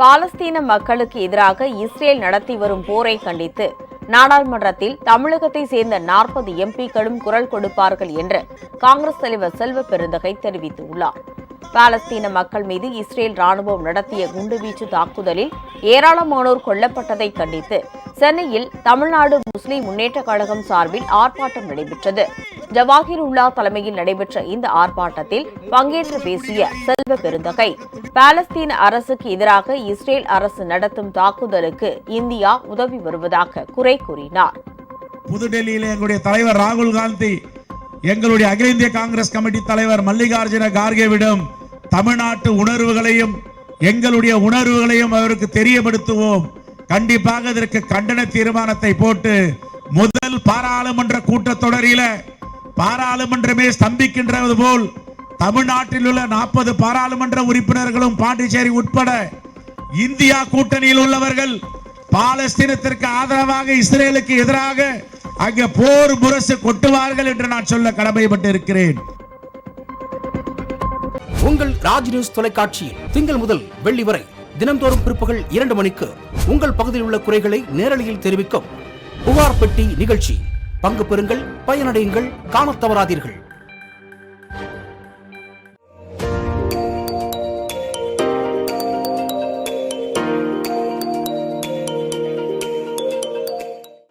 பாலஸ்தீன மக்களுக்கு எதிராக இஸ்ரேல் நடத்தி வரும் போரை கண்டித்து நாடாளுமன்றத்தில் தமிழகத்தை சேர்ந்த நாற்பது எம்பிக்களும் குரல் கொடுப்பார்கள் என்று காங்கிரஸ் தலைவர் செல்வ பெருந்தகை தெரிவித்துள்ளார். பாலஸ்தீன மக்கள் மீது இஸ்ரேல் ராணுவம் நடத்திய குண்டுவீச்சு தாக்குதலில் ஏராளமானோர் கொல்லப்பட்டதை கண்டித்து சென்னையில் தமிழ்நாடு முஸ்லிம் முன்னேற்ற கழகம் சார்பில் ஆர்ப்பாட்டம் நடைபெற்றது. ஜவாஹிர் உல்லா தலைமையில் நடைபெற்ற இந்த ஆர்ப்பாட்டத்தில் பங்கேற்று பேசிய செல்வ பெருந்தகை பாலஸ்தீன அரசுக்கு எதிராக இஸ்ரேல் அரசு நடத்தும் தாக்குதலுக்கு இந்தியா உதவி வருவதாக குறை கூறினார். புதுடெல்லியில் எங்களுடைய தலைவர் ராகுல் காந்தி எங்களுடைய அகில இந்திய காங்கிரஸ் கமிட்டி தலைவர் மல்லிகார்ஜுன கார்கேவிடம் தமிழ்நாட்டு உணர்வுகளையும் எங்களுடைய உணர்வுகளையும் அவருக்கு தெரியப்படுத்துவோம். கண்டிப்பாக இதற்கு கண்டன தீர்மானத்தை போட்டு முதல் பாராளுமன்ற கூட்டத்தொடரில பாராளுமன்றமே ஸ்தம்பிக்கின்றது போல் தமிழ்நாட்டில் உள்ள நாற்பது பாராளுமன்ற உறுப்பினர்களும் பாண்டிச்சேரி உட்பட இந்தியா கூட்டணியில் உள்ளவர்கள் பாலஸ்தீனத்திற்கு ஆதரவாக இஸ்ரேலுக்கு எதிராக அங்கே போர் முரசு கொட்டுவார்கள் என்று நான் சொல்ல கடமைப்பட்டு இருக்கிறேன் உங்கள் ராஜ் நியூஸ் தொலைக்காட்சியில் திங்கள் முதல் வெள்ளி வரை தினம்தோறும் பிற்பகல் இரண்டு மணிக்கு உங்கள் பகுதியில் உள்ள குறைகளை நேரலையில் தெரிவிக்கும் புகார் பெட்டி நிகழ்ச்சி. பங்கு பெறுங்கள் பயனடையுங்கள் காணத் தவறாதீர்கள்.